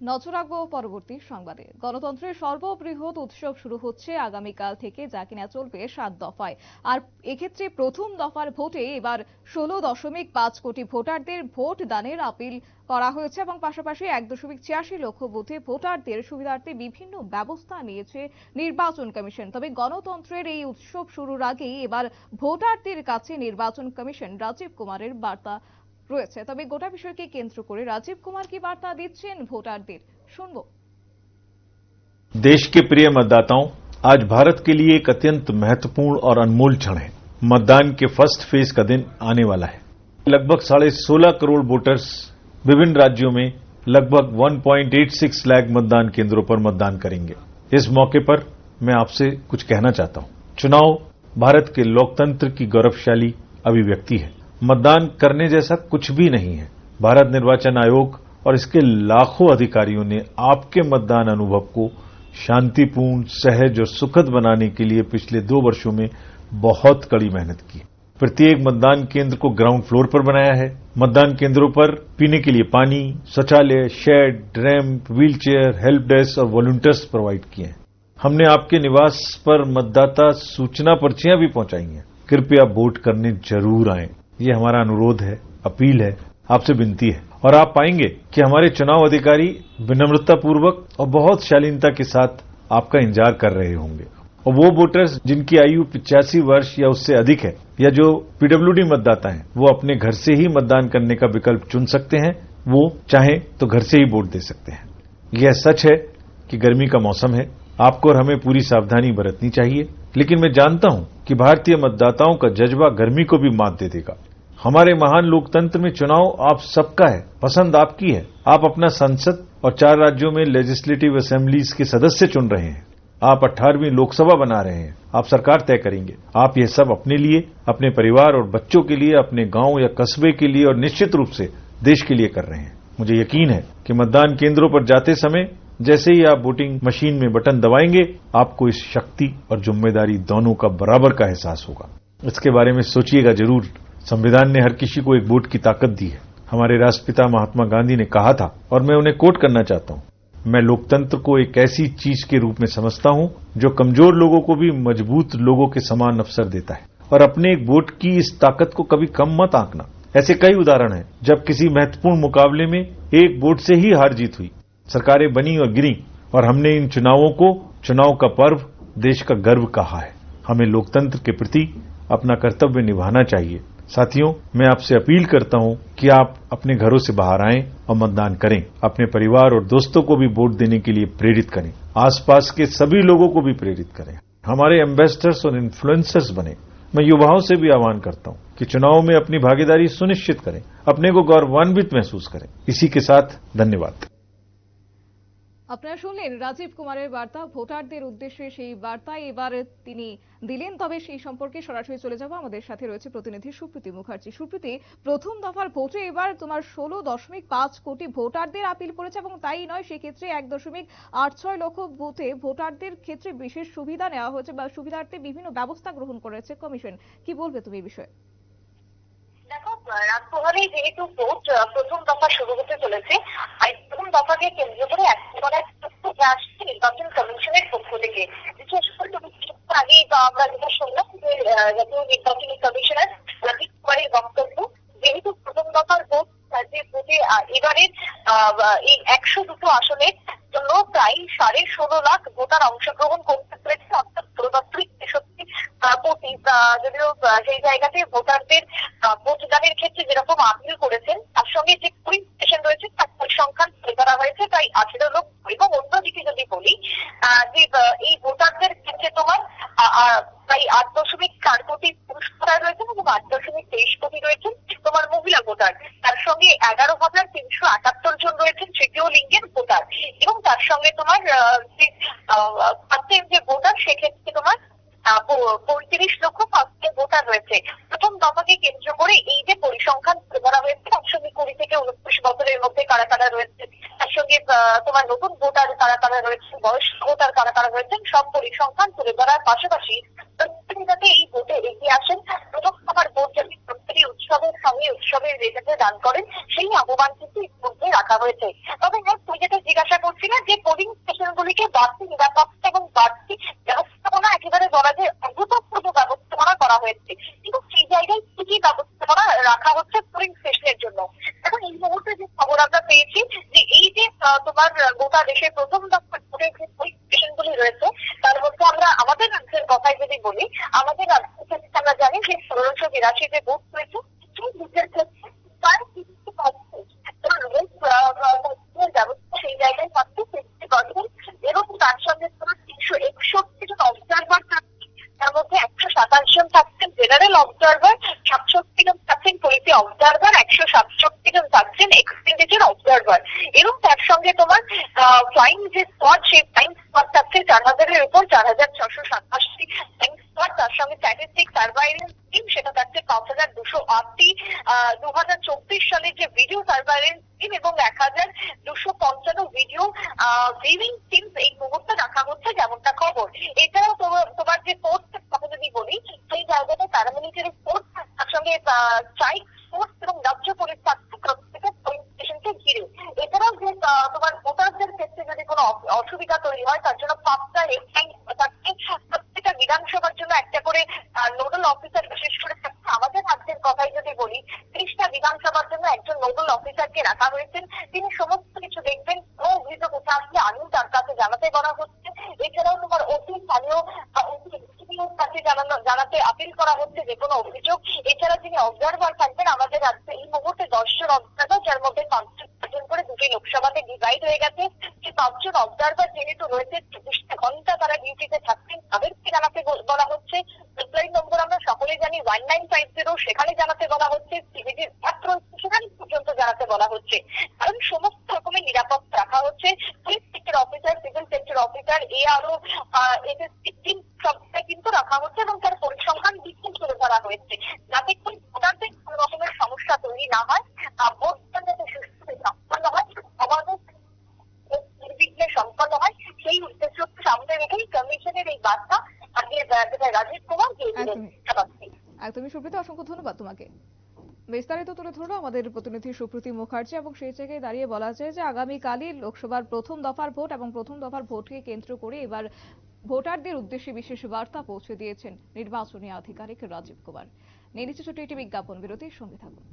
নজর রাখব পরবর্তী সংবাদে। গণতন্ত্রের সর্ববৃহৎ উৎসব শুরু হচ্ছে আগামীকাল থেকে, যা কিনা চলবে সাত দফায়। আর এক্ষেত্রে প্রথম দফার ভোটে এবার ষোলো দশমিক পাঁচ কোটি ভোটারদের ভোট দানের আপিল করা হয়েছে এবং পাশাপাশি এক দশমিক ছিয়াশি লক্ষ বুথে ভোটারদের সুবিধার্থে বিভিন্ন ব্যবস্থা নিয়েছে নির্বাচন কমিশন। তবে গণতন্ত্রের এই উৎসব শুরুর আগেই এবার ভোটারদের কাছে নির্বাচন কমিশন রাজীব কুমারের বার্তা রয়েছে তবে গোটা বিষয়কে কেন্দ্র করে রাজীব কুমার কি বার্তা দিচ্ছেন ভোটারদের শুনবো देश के प्रिय मतदाताओं आज भारत के लिए एक अत्यंत महत्वपूर्ण और अनमोल क्षण है मतदान के फर्स्ट फेज का दिन आने वाला है लगभग साढ़े सोलह करोड़ वोटर्स विभिन्न राज्यों में लगभग 1.86 लाख मतदान केंद्रों पर मतदान करेंगे इस मौके पर मैं आपसे कुछ कहना चाहता हूं चुनाव भारत के लोकतंत्र की गौरवशाली अभिव्यक्ति है मतदान करने जैसा कुछ भी नहीं है। भारत निर्वाचन आयोग और इसके लाखों अधिकारियों ने आपके मतदान अनुभव को शांतिपूर्ण, सहज और सुखद बनाने के लिए पिछले दो वर्षों में बहुत कड़ी मेहनत की। प्रत्येक मतदान केंद्र को ग्राउंड फ्लोर पर बनाया है। मतदान केंद्रों पर पीने के लिए पानी, शौचालय, shed, ramp wheelchair help desk और वॉलंटियर्स प्रोवाइड किए हैं। हमने आपके निवास पर मतदाता सूचना पर्चियाँ भी पहुंचाई हैं। कृपया वोट करने ज़रूर आएँ। ये हमारा अनुरोध है, अपील है, आपसे विनती है। और आप पाएँगे कि हमारे चुनाव अधिकारी विनम्रतापूर्वक और बहुत शालीनता के साथ आपका इंतज़ार कर रहे होंगे। और वो वोटर्स जिनकी आयु पिचासी वर्ष या उससे अधिक है, या जो पीडब्ल्यूडी मतदाता हैं, वो अपने घर से ही मतदान करने का विकल्प चुन सकते हैं, वो चाहें तो घर से ही वोट दे सकते हैं। यह सच है कि गर्मी का मौसम है, आपको और हमें पूरी सावधानी बरतनी चाहिए, लेकिन मैं जानता हूँ कि भारतीय मतदाताओं का जज्बा गर्मी को भी मात दे देगा। हमारे महान लोकतंत्र में चुनाव आप सबका है, पसंद आपकी है। आप अपना संसद और चार राज्यों में लेजिस्लेटिव असेंबलीज के सदस्य चुन रहे हैं। आप अठारहवीं लोकसभा बना रहे हैं। आप सरकार तय करेंगे। आप यह सब अपने लिए, अपने परिवार और बच्चों के लिए, अपने गाँव या कस्बे के लिए और निश्चित रूप से देश के लिए कर रहे हैं। मुझे यकीन है कि मतदान केंद्रों पर जाते समय, जैसे ही आप वोटिंग मशीन में बटन दबाएँगे, आपको इस शक्ति और ज़िम्मेदारी दोनों का बराबर का एहसास होगा। इसके बारे में सोचिएगा ज़रूर। संविधान ने हर किसी को एक वोट की ताकत दी है। हमारे राष्ट्रपिता महात्मा गांधी ने कहा था, और मैं उन्हें कोट करना चाहता हूँ। मैं लोकतंत्र को एक ऐसी चीज़ के रूप में समझता हूँ, जो कमज़ोर लोगों को भी मज़बूत लोगों के समान अवसर देता है। और अपने एक वोट की इस ताकत को कभी कम मत आंकना। ऐसे कई उदाहरण हैं, जब किसी महत्वपूर्ण मुकाबले में एक वोट से ही हार जीत हुई। सरकारें बनी और गिरी, और हमने इन चुनावों को, चुनाव का पर्व, देश का गर्व कहा है। हमें लोकतंत्र के प्रति अपना कर्तव्य निभाना चाहिए। साथियों, मैं आपसे अपील करता हूँ कि आप अपने घरों से बाहर आएँ और मतदान करें। अपने परिवार और दोस्तों को भी वोट देने के लिए प्रेरित करें। आसपास के सभी लोगों को भी प्रेरित करें। हमारे एम्बेसडर्स और इन्फ्लुएंसर्स बने। मैं युवाओं से भी आह्वान करता हूँ कि चुनाव में अपनी भागीदारी सुनिश्चित करें। अपने को गौरवान्वित महसूस करें। इसी के साथ धन्यवाद। আপনারা শুনলেন রাজীব কুমারের বার্তা। ভোটারদের উদ্দেশ্যে সেই বার্তা এবার তিনি দিলেন। তবে সেই সম্পর্কে সরাসরি চলে যাব। আমাদের সাথে রয়েছে প্রতিনিধি সুপ্রীতি মুখার্জি। সুপ্রীতি, প্রথম দফার ভোটে এবার তোমার ষোলো দশমিক পাঁচ কোটি ভোটারদের আপিল করেছে এবং তাই নয়, সেক্ষেত্রে এক দশমিক আট ছয় লক্ষ বুথে ভোটারদের ক্ষেত্রে বিশেষ সুবিধা নেওয়া হয়েছে বা সুবিধার্থে বিভিন্ন ব্যবস্থা গ্রহণ করেছে কমিশন। কি বলবে তুমি এই বিষয়ে? রাজভবনে যেহেতু ভোট প্রথম দফা শুরু হতে চলেছে, আর প্রথম দফাকে কেন্দ্র করে একেবারে আসছে নির্বাচন কমিশনের পক্ষ থেকে। বিশেষ করে তো আমরা যেটা শুনলাম যে জাতীয় নির্বাচনী কমিশনার রাজীব কুমারের বক্তব্য, যেহেতু প্রথম দফার ভোট ভোটে এবারের এই একশো দুটো আসনের জন্য প্রায় সাড়ে ষোলো লাখ ভোটার অংশগ্রহণ করতে যদিও সেই জায়গাতে ভোটারদের ভোটদানের ক্ষেত্রে যেরকম আপিল করেছেন, তার সঙ্গে যে পুলিং স্টেশন রয়েছে, তার পরিসংখ্যান ধরা হয়েছে। তাই আঠেরো লক্ষ এবং অন্যদিকে যদি বলি যে এই ভোটারদের ক্ষেত্রে তোমার প্রায় আট দশমিক চার কোটি পুরুষ ভোটার রয়েছেন এবং আট দশমিক তেইশ কোটি রয়েছেন তোমার মহিলা ভোটার। তার সঙ্গে এগারো হাজার তিনশো আটাত্তর জন রয়েছেন তৃতীয় লিঙ্গের ভোটার। এবং তার সঙ্গে তোমার যে ভোটার, সেক্ষেত্রে তোমার পঁয়ত্রিশ লক্ষ ফার্স্ট ভোটার রয়েছে। প্রথম দফাকে কেন্দ্র করে এই যে পরিসংখ্যান ধরা হয়েছে সঙ্গে কুড়ি থেকে উনত্রিশ বছরের মধ্যে কারা কারা রয়েছে তার সঙ্গে আহ, তোমার নতুন ভোটার কারা কারা রয়েছে বয়স্ক ভোটার কারা কারা রয়েছেন সব পরিসংখ্যান তুলে ধরার পাশাপাশি যাতে এই ভোটে এগিয়ে আসেন প্রথম দফার ভোট যাতে প্রত্যেকটি উৎসবের সঙ্গে উৎসবের রেজাল্টে দান করেন সেই আহ্বান কিন্তু ইতিমধ্যে মধ্যে রাখা হয়েছে। তবে হ্যাঁ তুই যেটা জিজ্ঞাসা করছি না যে পোলিং স্টেশনগুলিকে বাড়তি নিরাপত্তা এবং বাড়তি ব্যবস্থাপনা একেবারে বলা যায় অভূতপূর্ব ব্যবস্থাপনা করা হয়েছে কিন্তু সেই জায়গায় কি কি ব্যবস্থাপনা রাখা হচ্ছে পোলিং স্টেশনের জন্য এখন এই মুহূর্তে যে খবর আমরা পেয়েছি যে এই যে আহ, তোমার দেশে প্রথম স্টেশনগুলি রয়েছে, তার মধ্যে আমরা আমাদের রাজ্যের কথাই যদি বলি, আমাদের রাজ্যের ক্ষেত্রে আমরা জানি যে ষোলোশো বিরাশি যে বুথ রয়েছে সেই বুথের ক্ষেত্রে প্রায় ব্যবস্থা সেই জায়গায় মাত্র ফিফটি পার্সেন্ট এবং তার সঙ্গে তিনশো একষট্টি জন অবজারভার থাকছে, তার মধ্যে একশো সাতাশ জন থাকছেন জেনারেল অবজারভার সাতষট্টি জন থাকছেন পুলিশি অবজারভার একশো সাতষট্টি জন থাকছেন এক্সপেন্ডিচার হয়। এবং তার সঙ্গে তোমার ফ্লাইং যে স্পট সেই ফ্লাইং স্পট থাকছে চার হাজারের উপর চার হাজার ছশো সাতাশটি ফ্লাইং স্পট তার সঙ্গে স্ট্যাটিস্টিক সার্ভাইলেন্স টিম সেটা থাকছে পাঁচ হাজার দুশো আটটি দু হাজার চব্বিশ সালের যে ভিডিও সার্ভাইলেন্স টিম এবং এক হাজার দুশো পঞ্চান্ন ভিডিও ভিভিং টিম এই মুহূর্তে রাখা হচ্ছে যেমনটা খবর এছাড়াও তোমার- তোমার যে ফোর্স কথা যদি বলি সেই জায়গাতে প্যারামিলিটারি ফোর্স তার সঙ্গে স্ট্রাইক ফোর্স এবং রাজ্য পুলিশ থাকছে প্রত্যেকের পুলিশ স্টেশনকে ঘিরে এছাড়াও যে আহ, তোমার ভোটারদের ক্ষেত্রে যদি কোনো অ- অসুবিধা তৈরি হয় তার জন্য থাকছে প্রত্যেকটা বিধানসভার জন্য একটা করে নোডাল অফিসার, বিশেষ করে আমাদের রাজ্যের কথাই যদি বলি, ত্রিশটা বিধানসভার জন্য একজন নোডাল অফিসারকে রাখা হয়েছেন। তিনি সমস্ত কিছু দেখবেন, ও অভিযোগ উঠে আসলে আমিও তার কাছে জানাতে বলা হচ্ছে। এছাড়াও তোমার অতি স্থানীয় কাছে জানাতে আপিল করা হচ্ছে যে কোনো অভিযোগ। এছাড়া যিনি অবজারভার থাকবেন, আমাদের রাজ্যে এই মুহূর্তে দশজন অবজারভার যার মধ্যে পাঁচজন করে দুটি লোকসভাতে ডিভাইড হয়ে গেছে। যে পাঁচজন অবজারভার যেহেতু রয়েছে, চব্বিশটা ঘণ্টা তারা ডিউটিতে থাকছেন, তাদেরকে জানাতে বলা হচ্ছে। হেল্পলাইন নম্বর আমরা সকলে জানি ওয়ান নাইন ফাইভ জিরো সেখানে জানাতে বলা হচ্ছে, সিভিজির ছাত্র সেখানে পর্যন্ত জানাতে বলা হচ্ছে। কারণ সমস্ত রকমের নিরাপত্তা রাখা হচ্ছে। Police sector officer civil sector officer এ আরও এসএসসি টিম সবটাই কিন্তু রাখা হচ্ছে এবং তার পরিসংখ্যান বিপুল করে ধরা হয়েছে যাতে করে ভোটারদের কোনো রকমের সমস্যা তৈরি না হয় আহ, ভোটদান যাতে সুষ্ঠুভাবে সম্পন্ন হয় আমাদের নির্বিঘ্নে সম্পন্ন হয় সেই উদ্দেশ্যকে সামনে রেখেই কমিশনের এই বার্তা রাজীব কুমার একদমই। সুপ্রীতি অসংখ্য ধন্যবাদ তোমাকে। বিস্তারিত তুলে ধরলো আমাদের প্রতিনিধি সুপ্রীতি মুখার্জি এবং সেই জায়গায় দাঁড়িয়ে বলা যায় যে আগামীকালই লোকসভার প্রথম দফার ভোট এবং প্রথম দফার ভোটকে কেন্দ্র করে এবার ভোটারদের উদ্দেশ্যে বিশেষ বার্তা পৌঁছে দিয়েছেন নির্বাচনী আধিকারিক রাজীব কুমার। নিয়ে নিচ্ছে ছোট্ট একটি বিজ্ঞাপন বিরতির সঙ্গে থাকুন।